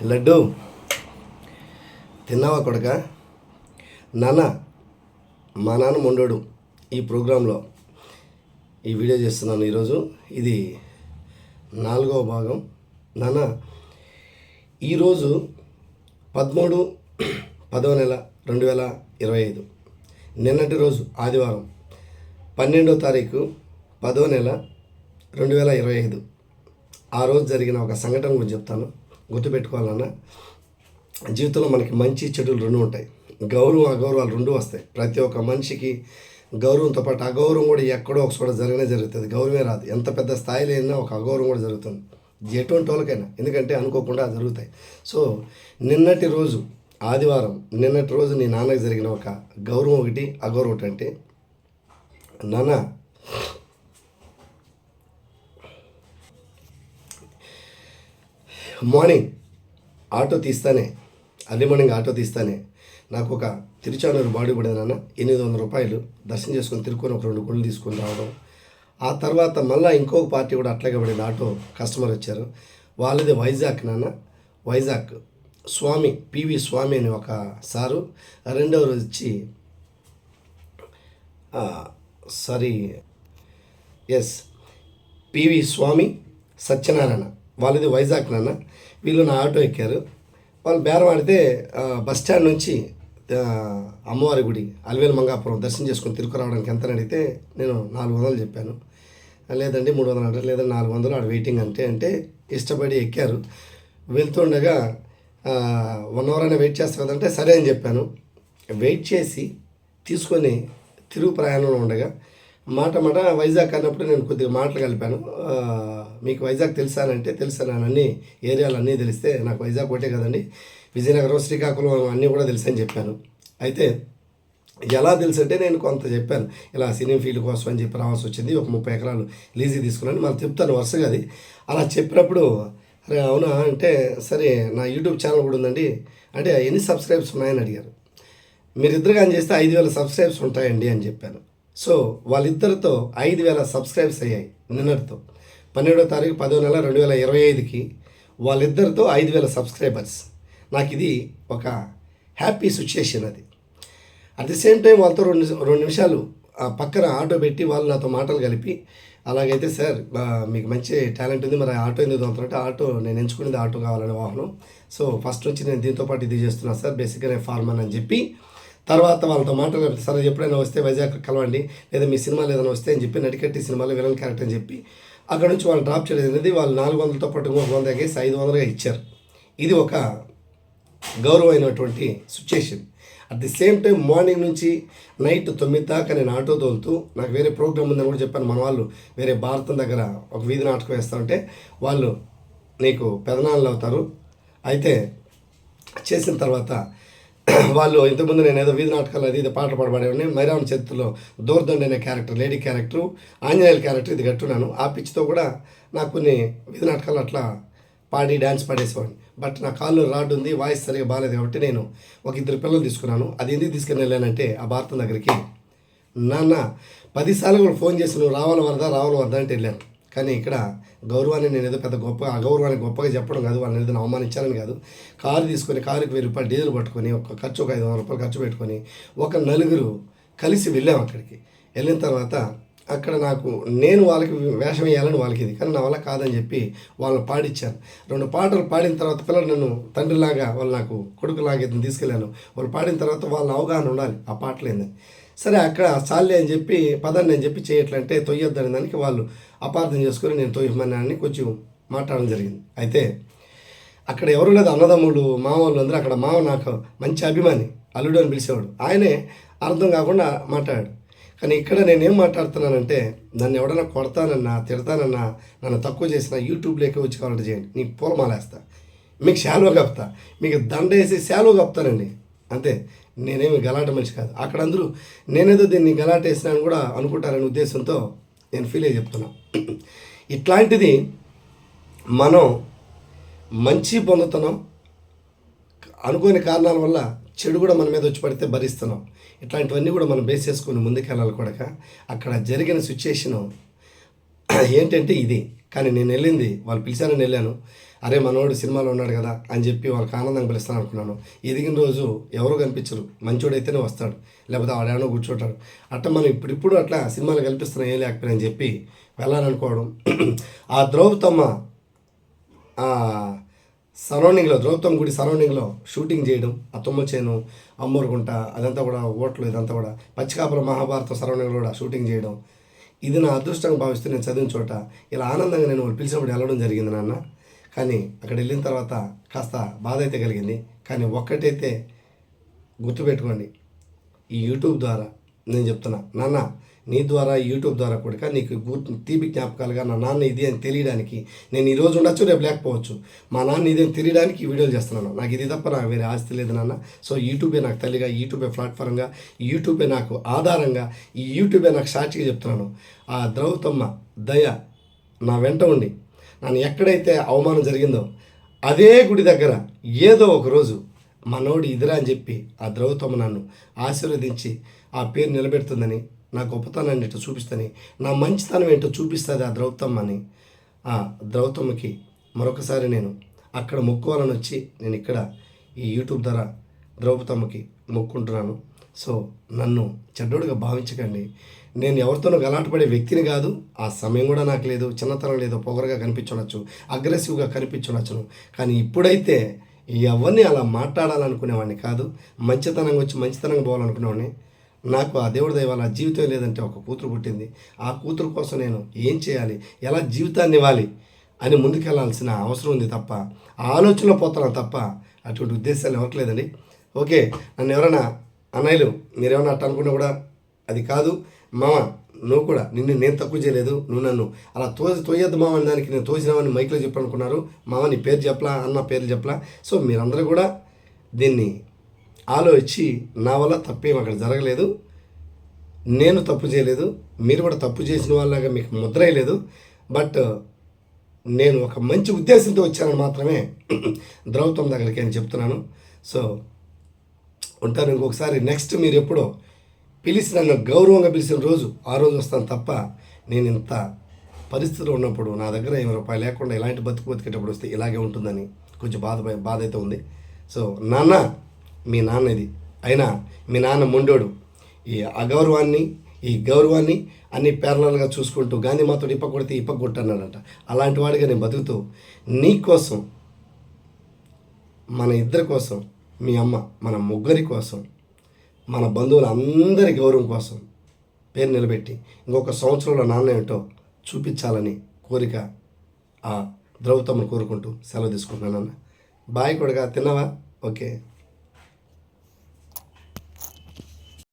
లడ్డు. తిన్నావా కొడక? నాన్న మా నాన్న మొండోడు ఈ ప్రోగ్రాంలో. ఈ వీడియో చేస్తున్నాను ఈరోజు. ఇది నాలుగవ భాగం. నాన్న ఈరోజు పదమూడు పదవ నెల రెండు వేల ఇరవై ఐదు. నిన్నటి రోజు ఆదివారం పన్నెండో తారీఖు పదో నెల రెండు వేల ఇరవై ఐదు. ఆ రోజు జరిగిన ఒక సంఘటన గురించి చెప్తాను. గుర్తుపెట్టుకోవాలన్నా జీవితంలో మనకి మంచి చెడులు రెండు ఉంటాయి. గౌరవం అగౌరవాలు రెండు వస్తాయి. ప్రతి ఒక్క మనిషికి గౌరవంతో పాటు అగౌరవం కూడా ఎక్కడో ఒక చోట జరిగినా జరుగుతుంది. గౌరవమే రాదు. ఎంత పెద్ద స్థాయిలో అయినా ఒక అగౌరవం కూడా జరుగుతుంది. ఎటువంటి వాళ్ళకైనా. ఎందుకంటే అనుకోకుండా జరుగుతాయి. సో నిన్నటి రోజు ఆదివారం నిన్నటి రోజు నీ నాన్నకి జరిగిన ఒక గౌరవం ఒకటి అగౌరవం ఒకటి అంటే నాన్న మార్నింగ్ ఆటో తీస్తానే. అర్లీ మార్నింగ్ ఆటో తీస్తానే. నాకు ఒక తిరుచానూరు బాడీ పడిందన్న నాన్న. ఎనిమిది వందల రూపాయలు దర్శనం చేసుకొని తిరుక్కొని ఒక రెండు గుళ్ళు తీసుకొని రావడం. ఆ తర్వాత మళ్ళీ ఇంకొక పార్టీ కూడా అట్లాగే పడింది. ఆటో కస్టమర్ వచ్చారు. వాళ్ళది వైజాగ్ నాన్న. వైజాగ్ స్వామి పివి స్వామి అని ఒక సారు. రెండవ రోజు వచ్చి sorry S P V Swami Satyanarayana. వాళ్ళది వైజాగ్ నాన్న. వీళ్ళు నా ఆటో ఎక్కారు. వాళ్ళు బేరం ఆడితే బస్ స్టాండ్ నుంచి అమ్మవారి గుడి అలివేలు మంగాపురం దర్శనం చేసుకొని తిరుగు రావడానికి ఎంత అడిగితే నేను నాలుగు వందలు చెప్పాను. లేదండి మూడు వందలు అంటారు. లేదండి నాలుగు వందలు ఆడ వెయిటింగ్ అంటే అంటే ఇష్టపడి ఎక్కారు. వెళ్తుండగా వన్ అవర్ అయినా వెయిట్ చేస్తా కదంటే సరే అని చెప్పాను. వెయిట్ చేసి తీసుకొని తిరుగు ప్రయాణంలో ఉండగా మాట మాట వైజాగ్ అన్నప్పుడు నేను కొద్దిగా మాటలు కలిపాను మీకు వైజాగ్ తెలుసానంటే తెలుసానని తెలుసా ఏరియాలు అన్నీ తెలిస్తే నాకు వైజాగ్ ఒకటే కదండి. విజయనగరం శ్రీకాకుళం అన్నీ కూడా తెలుసు అని చెప్పాను. అయితే ఎలా తెలుసు అంటే నేను కొంత చెప్పాను. ఇలా సినీ ఫీల్డ్ కోసం అని చెప్పి రావాల్సి వచ్చింది. ఒక ముప్పై ఎకరాలు లీజీ తీసుకున్నాను. మళ్ళీ చెప్తాను వరుసగా అది. అలా చెప్పినప్పుడు అరే అవునా? అంటే సరే నా యూట్యూబ్ ఛానల్ కూడా ఉందండి. అంటే ఎన్ని సబ్స్క్రైబ్స్ ఉన్నాయని అడిగారు. మీరిద్దరు కానీ చేస్తే ఐదు వేల సబ్స్క్రైబ్స్ ఉంటాయండి అని చెప్పాను. సో వాళ్ళిద్దరితో ఐదు వేల సబ్స్క్రైబ్స్ అయ్యాయి నిన్నటితో. పన్నెండో తారీఖు పదో నెల రెండు వేల ఇరవై ఐదుకి వాళ్ళిద్దరితో ఐదు వేల సబ్స్క్రైబర్స్. నాకు ఇది ఒక హ్యాపీ సిచ్యుయేషన్ అది. అట్ ది సేమ్ టైం వాళ్ళతో రెండు రెండు నిమిషాలు పక్కన ఆటో పెట్టి వాళ్ళు నాతో మాటలు కలిపి అలాగైతే సార్ మీకు మంచి టాలెంట్ ఉంది మరి ఆటో ఎందుకు తోలుతున్నట్టు ఆటో నేను ఎంచుకునేది ఆటో కావాలని వాహనం. సో ఫస్ట్ నుంచి నేను దీంతో పాటు ఇది చేస్తున్నాను సార్ బేసిక్గా నేను ఫార్మర్ అని చెప్పి తర్వాత వాళ్ళతో మాట్లాడారు సరే ఎప్పుడైనా వస్తే వైజాగ్ కలవండి లేదా మీ సినిమాలు ఏదైనా వస్తే అని చెప్పి నడికట్టి సినిమాలో విలన్ క్యారెక్టర్ అని చెప్పి అక్కడ నుంచి వాళ్ళు డ్రాప్ చేయలేదు అనేది వాళ్ళు నాలుగు వందలతో పాటు ఒక వంద ఎగేసి ఐదు వందలుగా ఇచ్చారు. ఇది ఒక గౌరవమైనటువంటి situation. At the same time morning నుంచి నైట్ తొమ్మిది దాకా నేను ఆటో తోలుతూ నాకు వేరే ప్రోగ్రామ్ ఉందని కూడా చెప్పాను మన వాళ్ళు. వేరే భారతం దగ్గర ఒక వీధి నాటకం వేస్తామంటే వాళ్ళు నీకు పెదనాళ్ళు అవుతారు. అయితే చేసిన తర్వాత వాళ్ళు ఇంతకుముందు నేను ఏదో వీధి నాటకాలు అది ఇది పాట పాడబడేవాడిని. మైరావణ చేతుల్లో దూరదండి అనే క్యారెక్టర్ లేడీ క్యారెక్టరు ఆంజనేయుల క్యారెక్టర్ ఇది కట్టున్నాను. ఆ పిచ్చితో కూడా నాకు కొన్ని వీధి నాటకాలు అట్లా పాడి డ్యాన్స్ పాడేసేవాడిని. బట్ నా కాళ్ళు రాడ్ ఉంది వాయిస్ సరిగా బాగాలేదు కాబట్టి నేను ఒక ఇద్దరు పిల్లలు తీసుకున్నాను. అది ఎందుకు తీసుకుని వెళ్ళానంటే ఆ భారతం దగ్గరికి నాన్న పదిసార్లు కూడా ఫోన్ చేసి నువ్వు రావాలి వరదా రావాలి వరదా అంటే వెళ్ళాను. కానీ ఇక్కడ గౌరవాన్ని నేను ఏదో పెద్ద గొప్ప అగౌరవాన్ని గొప్పగా చెప్పడం కాదు వాళ్ళని ఏదైనా అవమానించాలని కాదు. కారు తీసుకొని కారుకి వెయ్యి రూపాయలు డీజిల్ పట్టుకొని ఒక ఖర్చు ఒక ఐదు వందల రూపాయలు ఖర్చు పెట్టుకొని ఒక నలుగురు కలిసి వెళ్ళాం అక్కడికి. వెళ్ళిన తర్వాత అక్కడ నాకు నేను వాళ్ళకి వేషం వేయాలని వాళ్ళకి ఇది కానీ నా వల్ల కాదని చెప్పి వాళ్ళని పాడిచ్చాను. రెండు పాటలు పాడిన తర్వాత పిల్లలు నన్ను తండ్రిలాగా వాళ్ళు నాకు కొడుకులాగా ఇతను తీసుకెళ్ళాను. వాళ్ళు పాడిన తర్వాత వాళ్ళ అవగాహన ఉండాలి ఆ పాటలు ఏందని సరే అక్కడ చాలే అని చెప్పి పదండి అని చెప్పి చేయట్లంటే తొయ్యొద్దని దానికి వాళ్ళు అపార్థం చేసుకొని నేను తొయ్యమని కొంచెం మాట్లాడడం జరిగింది. అయితే అక్కడ ఎవరు లేదు అన్నదమ్ములు మామూలు అందరూ అక్కడ మామ నాకు మంచి అభిమాని అల్లుడు అని పిలిచేవాడు. ఆయనే అర్థం కాకుండా మాట్లాడాడు. కానీ ఇక్కడ నేనేం మాట్లాడుతున్నానంటే నన్ను ఎవడన్నా కొడతానన్నా తిడతానన్నా నన్ను తక్కువ చేసిన యూట్యూబ్లోకి వచ్చి కావాలంటే చేయండి. నీకు పూలమాలేస్తా మీకు శాలువ కప్తా మీకు దండ వేసి శాలువ కప్తానండి అంతే. నేనేమి గలాట మనిషి కాదు. అక్కడ అందరూ నేనేదో దీన్ని గలాట వేసినాను కూడా అనుకుంటారనే ఉద్దేశంతో నేను ఫీల్ అయ్యి చెప్తున్నా. ఇట్లాంటిది మనం మంచి పొందుతున్నాం అనుకోని కారణాల వల్ల చెడు కూడా మన మీద వచ్చి పడితే భరిస్తున్నాం. ఇట్లాంటివన్నీ కూడా మనం బేస్ చేసుకుని ముందుకెళ్ళాలి కూడా అక్కడ జరిగిన సిచ్యుయేషను ఏంటంటే ఇది. కానీ నేను వెళ్ళింది వాళ్ళు పిలిచారని వెళ్ళాను. అరే మనోడు సినిమాలో ఉన్నాడు కదా అని చెప్పి వాళ్ళకి ఆనందంగా పిలుస్తాను అనుకున్నాను. ఎదిగిన రోజు ఎవరు కనిపించరు. మంచోడైతేనే వస్తాడు. లేకపోతే ఆడేమో కూర్చోటాడు. అట్లా మనం ఇప్పుడిప్పుడు అట్లా సినిమాలు కల్పిస్తున్నాం ఏం లేకపోయినా అని చెప్పి వెళ్ళాలనుకోవడం. ఆ ద్రౌపదమ్మ సరౌండింగ్లో ద్రౌపదమ్మ గుడి సరౌండింగ్లో షూటింగ్ చేయడం ఆ తుమ్మ చేను అమ్మూరుకుంట అదంతా కూడా ఓట్లు ఇదంతా కూడా పచ్చికాపురం మహాభారత సరౌండింగ్లో కూడా షూటింగ్ చేయడం ఇది నా అదృష్టంగా భావిస్తూ నేను చదివిన చోట ఇలా ఆనందంగా నేను పిలిచినప్పుడు వెళ్ళడం జరిగింది నాన్న. కానీ అక్కడ వెళ్ళిన తర్వాత కాస్త బాధ అయితే కలిగింది. కానీ ఒక్కటైతే గుర్తుపెట్టుకోండి ఈ యూట్యూబ్ ద్వారా నేను చెప్తున్నా. నాన్న నీ ద్వారా యూట్యూబ్ ద్వారా కూడా నీకు గుర్తు తీపి జ్ఞాపకాలుగా నా నాన్న ఇది అని తెలియడానికి నేను ఈరోజు ఉండొచ్చు రేపు లేకపోవచ్చు. మా నాన్న ఇది అని తెలియడానికి ఈ వీడియోలు చేస్తున్నాను. నాకు ఇది తప్ప నాకు వేరే ఆస్తి లేదు నాన్న. సో యూట్యూబే నాకు తల్లిగా యూట్యూబే ప్లాట్ఫామ్గా యూట్యూబే నాకు ఆధారంగా ఈ యూట్యూబే నాకు సాక్షిగా చెప్తున్నాను. ఆ ద్రౌతమ్మ దయ నా వెంట ఉండి. నన్ను ఎక్కడైతే అవమానం జరిగిందో అదే గుడి దగ్గర ఏదో ఒక రోజు మనోడు ఇదిరా అని చెప్పి ఆ ద్రౌతమ్మ నన్ను ఆశీర్వదించి ఆ పేరు నిలబెడుతుందని నా గొప్పతనాన్ని ఏంటో చూపిస్తాని నా మంచితనం ఏంటో చూపిస్తుంది ఆ ద్రౌతమ్మ అని. ఆ ద్రౌతమ్మకి మరొకసారి నేను అక్కడ మొక్కోవాలని వచ్చి నేను ఇక్కడ ఈ యూట్యూబ్ ద్వారా ద్రౌపదమ్మకి మొక్కుంటున్నాను. సో నన్ను చెడ్డోడుగా భావించకండి. నేను ఎవరితోనూ గలాటపడే వ్యక్తిని కాదు. ఆ సమయం కూడా నాకు లేదు. చిన్నతనం లేదు. పొగరగా కనిపించవచ్చు అగ్రెసివ్గా కనిపించవచ్చును కానీ ఇప్పుడైతే ఎవరిని అలా మాట్లాడాలనుకునేవాడిని కాదు మంచితనంగా వచ్చి మంచితనంగా పోవాలనుకునేవాడిని. నాకు ఆ దేవుడి దైవాల జీవితం లేదంటే ఒక కూతురు పుట్టింది. ఆ కూతురు కోసం నేను ఏం చేయాలి? ఎలా జీవితాన్ని ఇవ్వాలి? అని ముందుకెళ్ళాల్సిన అవసరం ఉంది తప్ప ఆ ఆలోచనలో పోతున్నాను తప్ప అటువంటి ఉద్దేశాలు ఎవరికి లేదండి. ఓకే నన్ను ఎవరైనా అన్నయ్యలు మీరేమన్నా అట్ట అనుకున్నా కూడా అది కాదు. మామ నువ్వు కూడా నిన్ను నేను తక్కువ చేయలేదు నువ్వు నన్ను. అలా తోసి తోయద్దు మామని దానికి నేను తోసినామని మైక్లో చెప్పనుకున్నారు. మామ నీ పేరు చెప్పలా అన్న పేరు చెప్పలా. సో మీరందరూ కూడా దీన్ని ఆలోచించి నా వల్ల తప్పేం అక్కడ జరగలేదు. నేను తప్పు చేయలేదు. మీరు కూడా తప్పు చేసిన వాళ్ళగా మీకు ముద్ర లేదు బట్ నేను ఒక మంచి ఉద్దేశంతో వచ్చానని మాత్రమే ద్రౌత్వం దగ్గరికి అని చెప్తున్నాను. సో ఉంటాను ఇంకొకసారి. నెక్స్ట్ మీరు ఎప్పుడో పిలిచి నన్ను గౌరవంగా పిలిచిన రోజు ఆ రోజు వస్తాను తప్ప నేను ఇంత పరిస్థితిలో ఉన్నప్పుడు నా దగ్గర ఏమి రూపాయలు లేకుండా ఇలాంటి బతుకు బతికేటప్పుడు వస్తే ఇలాగే ఉంటుందని కొంచెం బాధ బాధ అయితే ఉంది. సో నాన్న మీ నాన్న ఇది. అయినా మీ నాన్న మొండోడు. ఈ అగౌరవాన్ని ఈ గౌరవాన్ని అన్ని పేర్లలుగా చూసుకుంటూ గాంధీ మాతోడు ఇప్ప కొడితే ఇప్ప కొట్టన్నాడంట. అలాంటి వాడిగా నేను బతుకుతూ నీ కోసం మన ఇద్దరి కోసం మీ అమ్మ మన ముగ్గురి కోసం మన బంధువుల అందరి గౌరవం కోసం పేరు నిలబెట్టి ఇంకొక సంవత్సరంలో నాన్న ఏంటో చూపించాలని కోరిక ఆ ద్రౌపదమ్మను కోరుకుంటూ సెలవు తీసుకుంటున్నానన్న బాయ్ కొడుగా తిన్నావా? ఓకే.